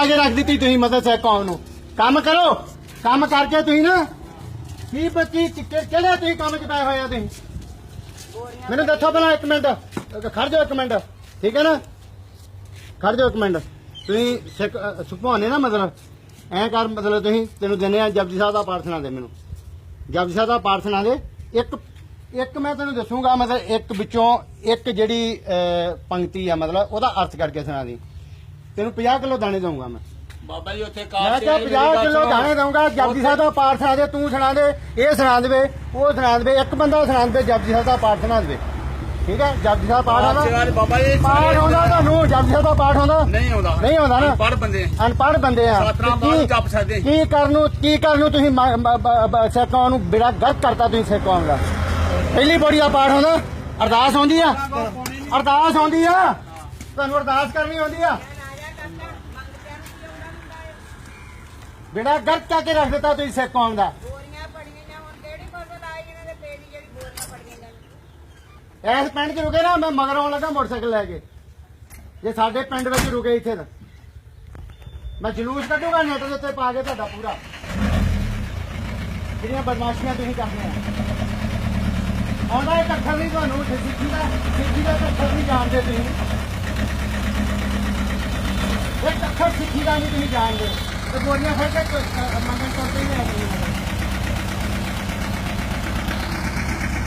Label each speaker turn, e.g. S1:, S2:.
S1: ਪਾ ਕੇ ਰੱਖ ਦਿੱਤੀ ਤੁਸੀਂ ਮਦਦ ਸਿੱਖ ਕੌਮ ਨੂੰ। ਕੰਮ ਕਰੋ। ਕੰਮ ਕਰਕੇ ਤੁਸੀਂ ਨਾ ਕੀ ਬੱਚੀ ਕਿਹੜੇ ਤੁਸੀਂ ਕੰਮ ਚ ਪਏ ਹੋਏ ਆ ਤੁਸੀਂ? ਮੈਨੂੰ ਦੱਸੋ ਪਹਿਲਾਂ ਇੱਕ ਮਿੰਟ। ਖੜ ਜਾਓ ਇੱਕ ਮਿੰਟ। ਠੀਕ ਹੈ ਨਾ? ਖੜ ਜਾਓ ਇੱਕ ਮਿੰਟ। ਤੁਸੀਂ ਸਿੱਖ ਅ, ਨਾ ਮਤਲਬ। ਐਂ ਕਰ ਮਤਲਬ ਤੁਸੀਂ ਤੈਨੂੰ ਦਿੰਦੇ ਆ ਜਪਜੀ ਸਾਹਿਬ ਦਾ ਪਾਠ ਸੁਣਾ ਦੇ ਮੈਨੂੰ। ਜਪਜੀ ਸਾਹਿਬ ਦਾ ਪਾਠ ਸੁਣਾ ਦੇ ਇੱਕ ਇੱਕ ਮੈਂ ਤੈਨੂੰ ਦੱਸੂਗਾ ਮਤਲਬ ਇੱਕ ਵਿੱਚੋਂ ਇੱਕ ਜਿਹੜੀ ਅ, ਪੰਕਤੀ ਆ ਮਤਲਬ ਉਹਦਾ ਅਰਥ ਕਰਕੇ ਸੁਣਾ ਦੇ। ਤੈਨੂੰ 50 ਕਿਲੋ ਦਾਣੇ ਦਊਂਗਾ ਮੈਂ।
S2: ਬਾਬਾ ਜੀ ਉੱਥੇ
S1: ਮੈਂ
S2: ਕਾਰ
S1: ਕਿਹਾ 50 ਕਿਲੋ ਦਾਣੇ ਦਊਂਗਾ ਜਪਜੀ ਸਾਹਿਬ ਦਾ ਪਾਠ ਸੁਣਾ ਦੇ ਤੂੰ ਸੁਣਾ ਦੇ ਇਹ ਸੁਣਾ ਦੇਵੇ ਉਹ ਸੁਣਾ ਦੇਵੇ ਇੱਕ ਬੰਦਾ ਸੁਣਾ ਦੇਵੇ ਜਪਜੀ ਸਾਹਿਬ ਦਾ ਪਾਠ ਸੁਣਾ ਦੇਵੇ। ਠੀਕ ਹੈ? ਜਪਜੀ ਸਾਹਿਬ ਪਾਠ ਆਉਂਦਾ?
S2: ਬਾਬਾ ਜੀ
S1: ਪਾਠ ਆਉਂਦਾ ਤੁਹਾਨੂੰ? ਜਪਜੀ ਸਾਹਿਬ ਦਾ ਪਾਠ ਆਉਂਦਾ?
S2: ਨਹੀਂ ਆਉਂਦਾ।
S1: ਨਹੀਂ ਆਉਂਦਾ ਨਾ?
S2: ਪੜ ਬੰਦੇ
S1: ਅਨਪੜ੍ਹ ਬੰਦੇ ਆ। ਕੀ-
S2: ਜਪ ਸਕਦੇ।
S1: ਕੀ ਕਰਨ ਨੂੰ ਕੀ ਕਰਨ ਨੂੰ ਤੁਸੀਂ ਮ- ਸਿੱਖ ਨੂੰ ਬਿੜਾ ਗਲਤ ਕਰਤਾ ਤੁਸੀਂ ਸਿੱਖ ਦਾ? ਪਹਿਲੀ ਬੋੜੀ ਦਾ ਪਾਠ ਹੁੰਦਾ ਅਰਦਾਸ ਆਉਂਦੀ ਆ? ਅਰਦਾਸ ਆਉਂਦੀ ਆ? ਤੁਹਾਨੂੰ ਅਰਦਾਸ ਕਰਨੀ ਆਉਂਦੀ ਆ? ਬਿੜਾ ਗਲਤ ਕਰਕੇ ਰੱਖ ਦਿੱਤਾ ਤੁਸੀਂ ਸਿੱਖ ਕੌਮ ਦਾ।
S3: ਬੋਰੀਆਂ ਪੜੀਆਂ ਹੁਣ ਕਿਹੜੀ ਫਸਲ ਆਈ ਜਿਹਨਾਂ ਦੇ ਪੇੜੀ ਜਿਹੜੀ ਬੋਰੀਆਂ ਪੜੀਆਂ ਨੇ
S1: ਇਸ ਪਿੰਡ 'ਚ ਰੁਕੇ ਨਾ ਮੈਂ ਮਗਰ ਆਉਣ ਲੱਗਾ ਮੋਟਰਸਾਈਕਲ ਲੈ ਕੇ। ਜੇ ਸਾਡੇ ਪਿੰਡ ਵਿੱਚ ਰੁਕੇ ਇੱਥੇ ਤਾਂ। ਮੈਂ ਜਲੂਸ ਕੱਢੂਗਾ ਨੈਟ ਦੇ ਉੱਤੇ ਪਾ ਕੇ ਤੁਹਾਡਾ ਪੂਰਾ। ਜਿਹੜੀਆਂ ਬਦਮਾਸ਼ੀਆਂ ਤੁਸੀਂ ਕਰਦੇ ਆ ਆਉਂਦਾ ਇੱਕ ਅੱਖਰ ਨਹੀਂ ਤੁਹਾਨੂੰ ਸਿੱਖੀ ਦਾ ਸਿੱਖੀ ਦਾ ਇੱਕ ਅੱਖਰ ਨਹੀਂ ਜਾਣਦੇ ਤੁਸੀਂ। ਇੱਕ ਅੱਖਰ ਸਿੱਖੀ ਦਾ ਨਹੀਂ ਤੁਸੀਂ ਜਾਣਦੇ। ਤੇ ਬੋਰੀਆਂ ਫੜ ਕੇ ਕ- ਮੰਗਣ ਕਰਦੇ ਹੀ ਨਹੀਂ